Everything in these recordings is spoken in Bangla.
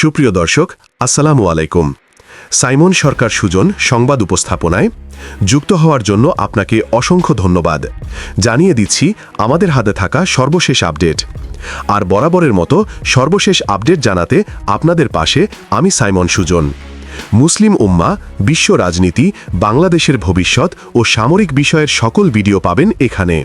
সুপ্রিয় দর্শক, আসসালামু আলাইকুম। সাইমন সরকার সুজন সংবাদ উপস্থাপনায় যুক্ত হওয়ার জন্য আপনাকে অসংখ্য ধন্যবাদ। জানিয়ে দিচ্ছি, আমাদের হাতে থাকা সর্বশেষ আপডেট। আর বরাবরের মতো সর্বশেষ আপডেট জানাতে আপনাদের পাশে আমি সাইমন সুজন। মুসলিম উম্মা, বিশ্ব রাজনীতি, বাংলাদেশের ভবিষ্যৎ ও সামরিক বিষয়ের সকল ভিডিও পাবেন এখানে।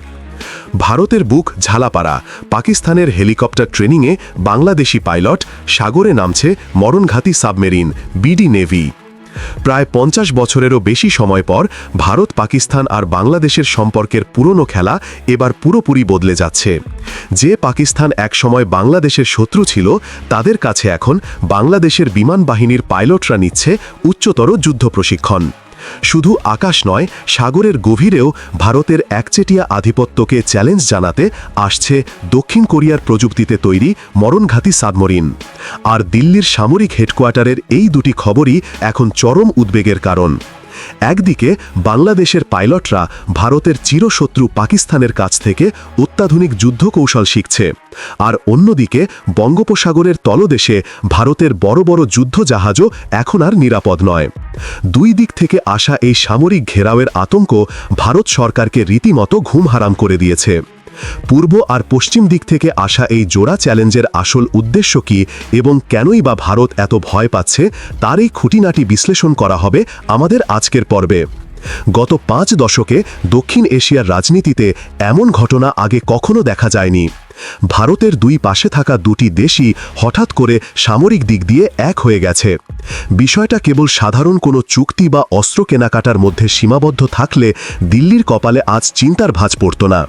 ভারতের বুক ঝালাপাড়া, পাকিস্তানের হেলিকপ্টার ট্রেনিংয়ে বাংলাদেশি পাইলট সাগরে নামছে মরণঘাতী সাবমেরিন, বিডি নেভি। প্রায় পঞ্চাশ বছরেরও বেশি সময় পর ভারত, পাকিস্তান আর বাংলাদেশের সম্পর্কের পুরনো খেলা এবার পুরোপুরি বদলে যাচ্ছে। যে পাকিস্তান একসময় বাংলাদেশের শত্রু ছিল, তাদের কাছে এখন বাংলাদেশের বিমান বাহিনীর পাইলটরা নিচ্ছে উচ্চতর যুদ্ধ প্রশিক্ষণ। শুধু আকাশ নয়, সাগরের গভীরেও ভারতের একচেটিয়া আধিপত্যকে চ্যালেঞ্জ জানাতে আসছে দক্ষিণ কোরিয়ার প্রযুক্তিতে তৈরি মরণঘাতী সাবমরিন। আর দিল্লির সামরিক হেডকোয়ার্টারের এই দুটি খবরই এখন চরম উদ্বেগের কারণ। একদিকে বাংলাদেশের পাইলটরা ভারতের চিরশত্রু পাকিস্তানের কাছ থেকে অত্যাধুনিক যুদ্ধ কৌশল শিখছে, আর অন্যদিকে বঙ্গোপসাগরের তলদেশে ভারতের বড় বড় যুদ্ধ জাহাজও এখন আর নিরাপদ নয়। দুই দিক থেকে আসা এই সামরিক ঘেরাওয়ের আতঙ্ক ভারত সরকারকে রীতিমতো ঘুম হারাম করে দিয়েছে। পূর্ব আর পশ্চিম দিক থেকে আসা এই জোড়া চ্যালেঞ্জের আসল উদ্দেশ্য কি এবং কেনই বা ভারত এত ভয় পাচ্ছে, তার এই খুঁটিনাটি বিশ্লেষণ করা হবে আমাদের আজকের পর্বে। গত পাঁচ দশকে দক্ষিণ এশিয়ার রাজনীতিতে এমন ঘটনা আগে কখনো দেখা যায়নি। ভারতের দুই পাশে থাকা দুটি দেশই হঠাৎ করে সামরিক দিক দিয়ে এক হয়ে গেছে। বিষয়টা কেবল সাধারণ কোনো চুক্তি বা অস্ত্র কেনাকাটার মধ্যে সীমাবদ্ধ থাকলে দিল্লির কপালে আজ চিন্তার ভাঁজ পড়ত না।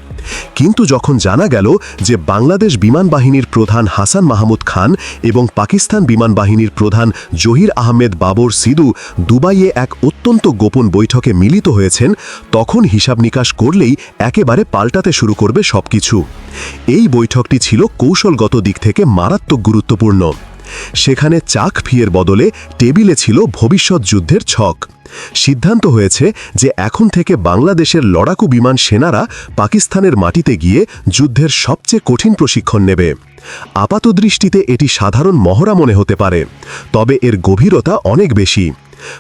কিন্তু যখন জানা গেল যে বাংলাদেশ বিমান বাহিনীর প্রধান হাসান মাহমুদ খান এবং পাকিস্তান বিমান বাহিনীর প্রধান জহির আহমেদ বাবর সিদু দুবাইয়ে এক অত্যন্ত গোপন বৈঠকে মিলিত হয়েছেন, তখন হিসাব নিকাশ করলেই একেবারে পাল্টাতে শুরু করবে সবকিছু। এই বৈঠকটি ছিল কৌশলগত দিক থেকে মারাত্মক গুরুত্বপূর্ণ। সেখানে চাক ফিয়ের বদলে টেবিলে ছিল ভবিষ্যৎ যুদ্ধের ছক। সিদ্ধান্ত হয়েছে যে এখন থেকে বাংলাদেশের লড়াকু বিমান সেনারা পাকিস্তানের মাটিতে গিয়ে যুদ্ধের সবচেয়ে কঠিন প্রশিক্ষণ নেবে। আপাতদৃষ্টিতে এটি সাধারণ মহড়া মনে হতে পারে, তবে এর গভীরতা অনেক বেশি।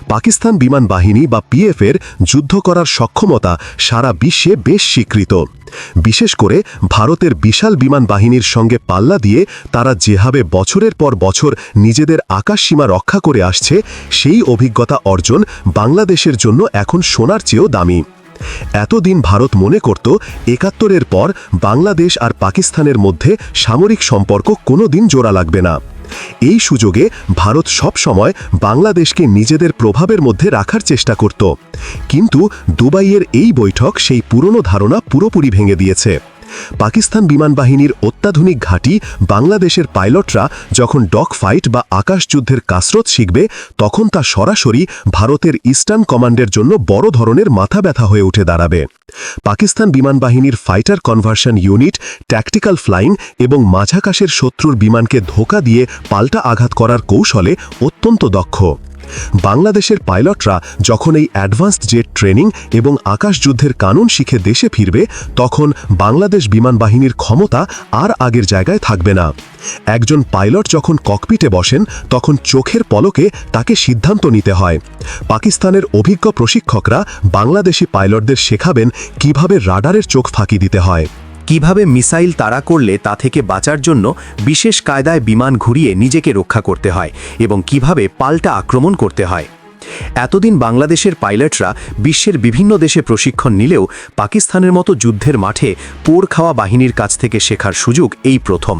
পাকিস্তান বিমান বাহিনী বা পিএফের যুদ্ধ করার সক্ষমতা সারা বিশ্বে বেশ স্বীকৃত। বিশেষ করে ভারতের বিশাল বিমান বাহিনীর সঙ্গে পাল্লা দিয়ে তারা যেভাবে বছরের পর বছর নিজেদের আকাশসীমা রক্ষা করে আসছে, সেই অভিজ্ঞতা অর্জন বাংলাদেশের জন্য এখন সোনার চেয়েও দামি। এতদিন ভারত মনে করত একাত্তরের পর বাংলাদেশ আর পাকিস্তানের মধ্যে সামরিক সম্পর্ক কোনো দিন জোড়া লাগবে না। এই সুযোগে ভারত সব সময় বাংলাদেশকে নিজেদের প্রভাবের মধ্যে রাখার চেষ্টা করত। কিন্তু দুবাইয়ের এই বৈঠক সেই পুরনো ধারণা পুরোপুরি ভেঙে দিয়েছে। পাকিস্তান বিমান বাহিনীর অত্যাধুনিক ঘাঁটি বাংলাদেশের পাইলটরা যখন ডক ফাইট বা আকাশযুদ্ধের কাসরত শিখবে, তখন তা সরাসরি ভারতের ইস্টার্ন কমান্ডের জন্য বড় ধরনের মাথা ব্যথা হয়ে উঠে দাঁড়াবে। পাকিস্তান বিমান বাহিনীর fighter conversion unit, tactical flying এবং মাঝাকাশের শত্রুর বিমানকে ধোকা দিয়ে পাল্টা আঘাত করার কৌশলে অত্যন্ত দক্ষ। বাংলাদেশের পাইলটরা যখন এই অ্যাডভান্সড জেট ট্রেনিং এবং আকাশযুদ্ধের কানুন শিখে দেশে ফিরবে, তখন বাংলাদেশ বিমান বাহিনীর ক্ষমতা আর আগের জায়গায় থাকবে না। একজন পাইলট যখন ককপিটে বসেন, তখন চোখের পলকে তাকে সিদ্ধান্ত নিতে হয়। পাকিস্তানের অভিজ্ঞ প্রশিক্ষকরা বাংলাদেশি পাইলটদের শেখাবেন কীভাবে রাডারের চোখ ফাঁকি দিতে হয়। কীভাবে মিসাইল তাড়া করলে তা থেকে বাঁচার জন্য বিশেষ কায়দায় বিমান ঘুরিয়ে নিজেকে রক্ষা করতে হয় এবং কীভাবে পাল্টা আক্রমণ করতে হয়। এতদিন বাংলাদেশের পাইলটরা বিশ্বের বিভিন্ন দেশে প্রশিক্ষণ নিলেও পাকিস্তানের মতো যুদ্ধের মাঠে পোর খাওয়া বাহিনীর কাছ থেকে শেখার সুযোগ এই প্রথম।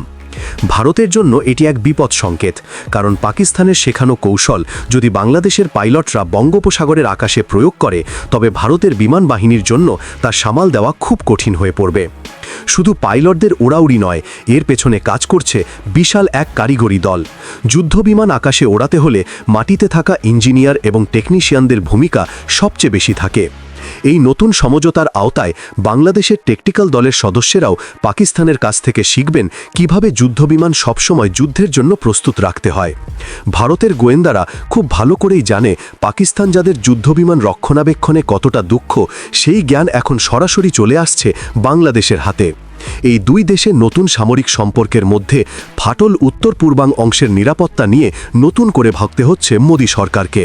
ভারতের জন্য এটি এক বিপদ সংকেত, কারণ পাকিস্তানের শেখানো কৌশল যদি বাংলাদেশের পাইলটরা বঙ্গোপসাগরের আকাশে প্রয়োগ করে, তবে ভারতের বিমান বাহিনীর জন্য তা সামাল দেওয়া খুব কঠিন হয়ে পড়বে। শুধু পাইলটদের ওড়াউড়ি নয়, এর পেছনে কাজ করছে বিশাল এক কারিগরি দল। যুদ্ধবিমান আকাশে ওড়াতে হলে মাটিতে থাকা ইঞ্জিনিয়ার এবং টেকনিশিয়ানদের ভূমিকা সবচেয়ে বেশি থাকে। এই নতুন সমঝোতার আওতায় বাংলাদেশের টেকটিক্যাল দলের সদস্যেরাও পাকিস্তানের কাছ থেকে শিখবেন কীভাবে যুদ্ধবিমান সবসময় যুদ্ধের জন্য প্রস্তুত রাখতে হয়। ভারতের গোয়েন্দারা খুব ভালো করেই জানে পাকিস্তান যাদের যুদ্ধবিমান রক্ষণাবেক্ষণে কতটা দুঃখ, সেই জ্ঞান এখন সরাসরি চলে আসছে বাংলাদেশের হাতে। এই দুই দেশে নতুন সামরিক সম্পর্কের মধ্যে ফাটল উত্তর পূর্বাং অংশের নিরাপত্তা নিয়ে নতুন করে ভাবতে হচ্ছে মোদী সরকারকে।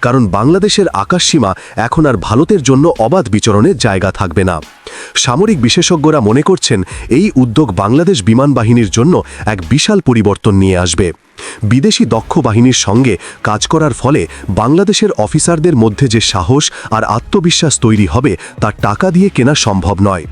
কারণ বাংলাদেশের আকাশসীমা এখন আর ভারতের জন্য অবাধ বিচরণের জায়গা থাকবে না। সামরিক বিশেষজ্ঞরা মনে করছেন এই উদ্যোগ বাংলাদেশ বিমান বাহিনীর জন্য এক বিশাল পরিবর্তন নিয়ে আসবে। বিদেশি দক্ষ বাহিনীর সঙ্গে কাজ করার ফলে বাংলাদেশের অফিসারদের মধ্যে যে সাহস আর আত্মবিশ্বাস তৈরি হবে তা টাকা দিয়ে কেনা সম্ভব নয়।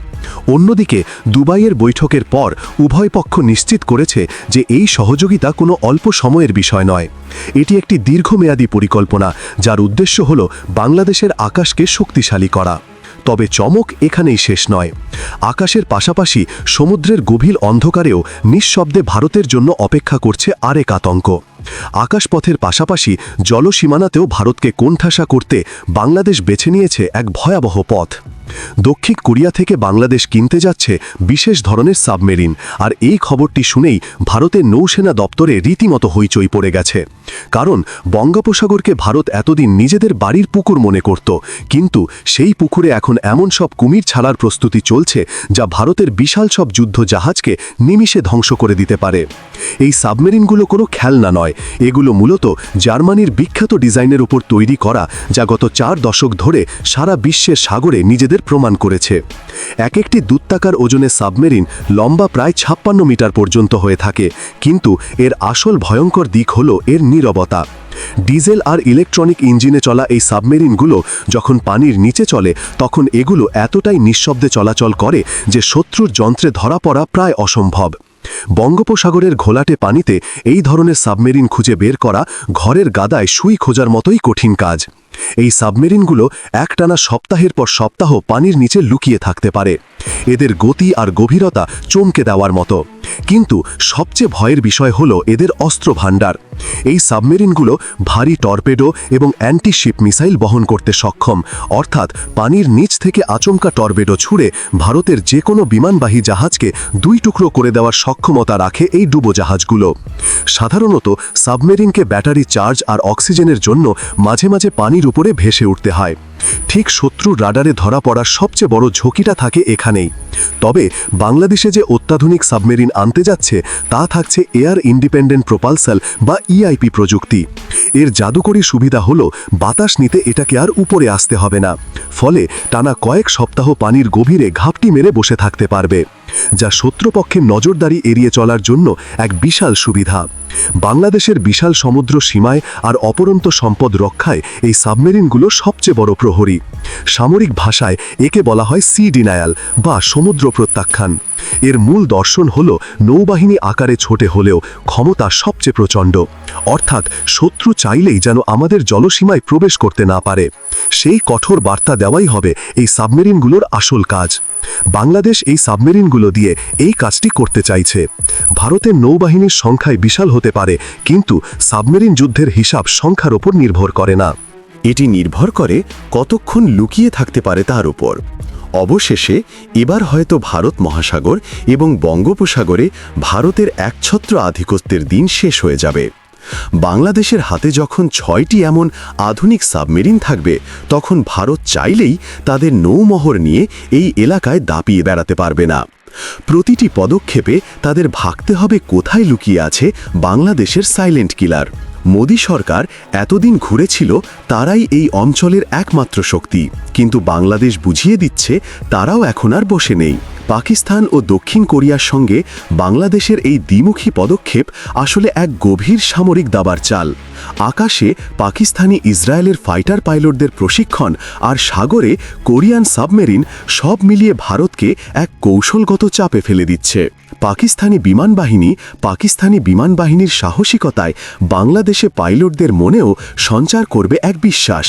অন্যদিকে, দুবাইয়ের বৈঠকের পর উভয় পক্ষ নিশ্চিত করেছে যে এই সহযোগিতা কোনো অল্প সময়ের বিষয় নয়। এটি একটি দীর্ঘমেয়াদী পরিকল্পনা, যার উদ্দেশ্য হল বাংলাদেশের আকাশকে শক্তিশালী করা। তবে চমক এখানেই শেষ নয়। আকাশের পাশাপাশি সমুদ্রের গভীর অন্ধকারেও নিঃশব্দে ভারতের জন্য অপেক্ষা করছে আরেক আতঙ্ক। আকাশপথের পাশাপাশি জলসীমানাতেও ভারতকে কোণঠাসা করতে বাংলাদেশ বেছে নিয়েছে এক ভয়াবহ পথ। দক্ষিণ কোরিয়া থেকে বাংলাদেশ কিনতে যাচ্ছে বিশেষ ধরনের সাবমেরিন। আর এই খবরটি শুনেই ভারতের নৌসেনা দপ্তরে রীতিমতো হইচই পড়ে গেছে। কারণ বঙ্গোপসাগরকে ভারত এতদিন নিজেদের বাড়ির পুকুর মনে করত, কিন্তু সেই পুকুরে এখন এমন সব কুমির ছাড়ার প্রস্তুতি চলছে যা ভারতের বিশাল সব যুদ্ধ জাহাজকে নিমিষে ধ্বংস করে দিতে পারে। এই সাবমেরিনগুলো কোনো খেলনা নয়, এগুলো মূলত জার্মানির বিখ্যাত ডিজাইনের উপর তৈরি করা যা গত চার দশক ধরে সারা বিশ্বের সাগরে নিজেদের প্রমাণ করেছে। এক একটি দুত্তাকার ওজনে সাবমেরিন লম্বা প্রায় ছাপ্পান্ন মিটার পর্যন্ত হয়ে থাকে, কিন্তু এর আসল ভয়ঙ্কর দিক হল এর নীরবতা। ডিজেল আর ইলেকট্রনিক ইঞ্জিনে চলা এই সাবমেরিনগুলো যখন পানির নিচে চলে, তখন এগুলো এতটাই নিঃশব্দে চলাচল করে যে শত্রুর যন্ত্রে ধরা পড়া প্রায় অসম্ভব। বঙ্গোপসাগরের ঘোলাটে পানিতে এই ধরনের সাবমেরিন খুঁজে বের করা ঘরের গাদায় সুই খোঁজার মতোই কঠিন কাজ। এই সাবমেরিনগুলো একটানা সপ্তাহের পর সপ্তাহ পানির নিচে লুকিয়ে থাকতে পারে। এদের গতি আর গভীরতা চমকে দেওয়ার মতো। কিন্তু সবচেয়ে ভয়ের বিষয় হল এদের অস্ত্র ভাণ্ডার। এই সাবমেরিনগুলো ভারী টর্পেডো এবং অ্যান্টিশিপ মিসাইল বহন করতে সক্ষম। অর্থাৎ পানির নিচ থেকে আচমকা টর্পেডো ছুড়ে ভারতের যে কোনো বিমানবাহী জাহাজকে দুই টুকরো করে দেওয়ার সক্ষমতা রাখে এই ডুবোজাহাজগুলো। সাধারণত সাবমেরিনকে ব্যাটারি চার্জ আর অক্সিজেনের জন্য মাঝে মাঝে পানির উপরে ভেসে উঠতে হয়। ঠিক শত্রুর রাডারে ধরা পড়ার সবচেয়ে বড় ঝুঁকিটা থাকে এখানেই। তবে বাংলাদেশে যে অত্যাধুনিক সাবমেরিন আনতে যাচ্ছে, তা থাকছে এয়ার ইন্ডিপেন্ডেন্ট প্রোপালসাল বা ইআইপি প্রযুক্তি। এর জাদুকরী সুবিধা হলো, বাতাস নিতে এটাকে আর উপরে আসতে হবে না। ফলে টানা কয়েক সপ্তাহ পানির গভীরে ঘাপটি মেরে বসে থাকতে পারবে, যা শত্রুপক্ষের নজরদারি এড়িয়ে চলার জন্য এক বিশাল সুবিধা। বাংলাদেশের বিশাল সমুদ্র সীমায় আর অপরন্ত সম্পদ রক্ষায় এই সাবমেরিনগুলো সবচেয়ে বড় প্রহরী। সামরিক ভাষায় একে বলা হয় সি ডিনায়াল বা সমুদ্র প্রত্যাখ্যান। এর মূল দর্শন হল নৌবাহিনী আকারে ছোটে হলেও ক্ষমতা সবচেয়ে প্রচণ্ড। অর্থাৎ শত্রু চাইলেই যেন আমাদের জলসীমায় প্রবেশ করতে না পারে। সেই কঠোর বার্তা দেওয়াই হবে এই সাবমেরিনগুলোর আসল কাজ। বাংলাদেশ এই সাবমেরিনগুলো দিয়ে এই কাজটি করতে চাইছে। ভারতের নৌবাহিনীর সংখ্যায় বিশাল হতে পারে, কিন্তু সাবমেরিন যুদ্ধের হিসাব সংখ্যার ওপর নির্ভর করে না। এটি নির্ভর করে কতক্ষণ লুকিয়ে থাকতে পারে তার উপর অবশেষে এবার হয়তো ভারত মহাসাগর এবং বঙ্গোপসাগরে ভারতের একছত্র আধিপত্যের দিন শেষ হয়ে যাবে। বাংলাদেশের হাতে যখন ছয়টি এমন আধুনিক সাবমেরিন থাকবে, তখন ভারত চাইলেই তাদের নৌমহর নিয়ে এই এলাকায় দাপিয়ে বেড়াতে পারবে না। প্রতিটি পদক্ষেপে তাদের ভাগতে হবে কোথায় লুকিয়ে আছে বাংলাদেশের সাইলেন্ট কিলার। মোদী সরকার এতদিন ঘুরেছিল তারাই এই অঞ্চলের একমাত্র শক্তি। কিন্তু বাংলাদেশ বুঝিয়ে দিচ্ছে তারাও এখন আর বসে নেই। পাকিস্তান ও দক্ষিণ কোরিয়ার সঙ্গে বাংলাদেশের এই দ্বিমুখী পদক্ষেপ আসলে এক গভীর সামরিক দাবার চাল। আকাশে পাকিস্তানি ইসরায়েলের ফাইটার পাইলটদের প্রশিক্ষণ আর সাগরে কোরিয়ান সাবমেরিন সব মিলিয়ে ভারতকে এক কৌশলগত চাপে ফেলে দিচ্ছে। পাকিস্তানি বিমান বাহিনী পাকিস্তানি বিমান বাহিনীর সাহসিকতায় বাংলাদেশে পাইলটদের মনেও সঞ্চার করবে এক বিশ্বাস,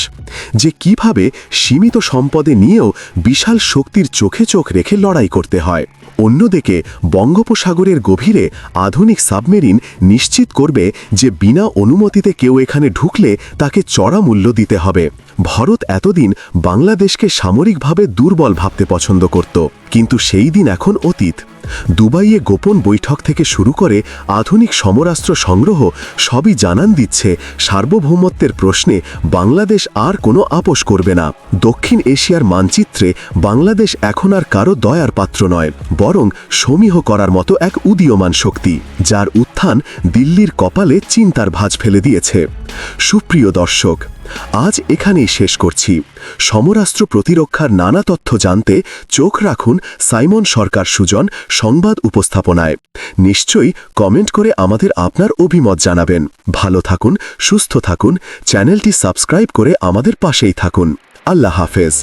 যে কীভাবে সীমিত সম্পদে নিয়েও বিশাল শক্তির চোখে চোখ রেখে লড়াই করতে হয়। অন্যদিকে, বঙ্গোপসাগরের গভীরে আধুনিক সাবমেরিন নিশ্চিত করবে যে বিনা অনুমতিতে কেউ এখানে ঢুকলে তাকে চড়া মূল্য দিতে হবে। ভারত এতদিন বাংলাদেশকে সামরিকভাবে দুর্বল ভাবতে পছন্দ করত, কিন্তু সেই দিন এখন অতীত। দুবাইয়ে গোপন বৈঠক থেকে শুরু করে আধুনিক সমরাস্ত্র সংগ্রহ সবই জানান দিচ্ছে সার্বভৌমত্বের প্রশ্নে বাংলাদেশ আর কোনো আপোষ করবে না। দক্ষিণ এশিয়ার মানচিত্রে বাংলাদেশ এখন আর কারও দয়ার পাত্র নয়, বরং সমীহ করার মতো এক উদীয়মান শক্তি, যার উত্থান দিল্লির কপালে চিন্তার ভাঁজ ফেলে দিয়েছে। সুপ্রিয় দর্শক, আজ এখানেই শেষ করছি। সমরাস্ত্র প্রতিরক্ষার নানা তথ্য জানতে চোখ রাখুন সাইমন সরকার সুজন সংবাদ উপস্থাপনায়। নিশ্চয়ই কমেন্ট করে আমাদের আপনার অভিমত জানাবেন। ভালো থাকুন, সুস্থ থাকুন, চ্যানেলটি সাবস্ক্রাইব করে আমাদের পাশেই থাকুন। আল্লাহ হাফেজ।